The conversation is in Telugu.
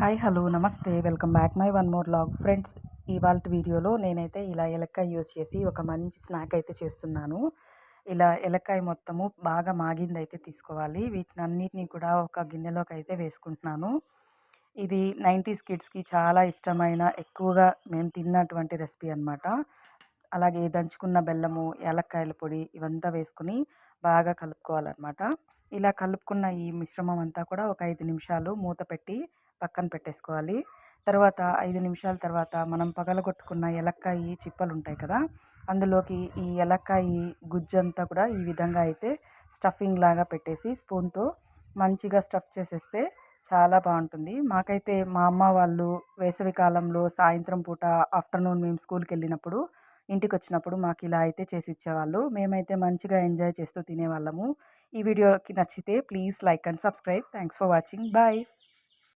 Hi hello namaste. Welcome back my one more log. Friends ఇవాళ వీడియోలో నేనైతే ఇలా ఎలక్కాయ యూజ్ చేసి ఒక మంచి స్నాక్ అయితే చేస్తున్నాను. ఇలా ఎలక్కాయ మొత్తము బాగా మాగింది అయితే తీసుకోవాలి. వీటిని అన్నిటినీ కూడా ఒక గిన్నెలోకి అయితే వేసుకుంటున్నాను. ఇది నైంటీస్ కిడ్స్కి చాలా ఇష్టమైన ఎక్కువగా మేము తిన్నటువంటి రెసిపీ అనమాట అలాగే దంచుకున్న బెల్లము ఏలక్కాయల పొడి ఇవంతా వేసుకుని బాగా కలుపుకోవాలన్నమాట. ఇలా కలుపుకున్న ఈ మిశ్రమం అంతా కూడా ఒక ఐదు నిమిషాలు మూత పెట్టి పక్కన పెట్టేసుకోవాలి. తర్వాత ఐదు నిమిషాల తర్వాత మనం పగలగొట్టుకున్న ఎలక్కాయి చిప్పలు ఉంటాయి కదా అందులోకి ఈ ఎలక్కాయి గుజ్జంతా కూడా ఈ విధంగా అయితే స్టఫింగ్ లాగా పెట్టేసి స్పూన్తో మంచిగా స్టఫ్ చేసేస్తే చాలా బాగుంటుంది. మాకైతే మా అమ్మ వాళ్ళు వేసవి కాలంలో సాయంత్రం పూట ఆఫ్టర్నూన్ మేము స్కూల్కి వెళ్ళినప్పుడు ఇంటికి వచ్చినప్పుడు మాకు ఇలా అయితే చేసి ఇచ్చేవాళ్ళు మేమైతే మంచిగా ఎంజాయ్ చేస్తూ తినేవాళ్ళము. ఈ వీడియోకి నచ్చితే please like and subscribe. Thanks for watching. Bye.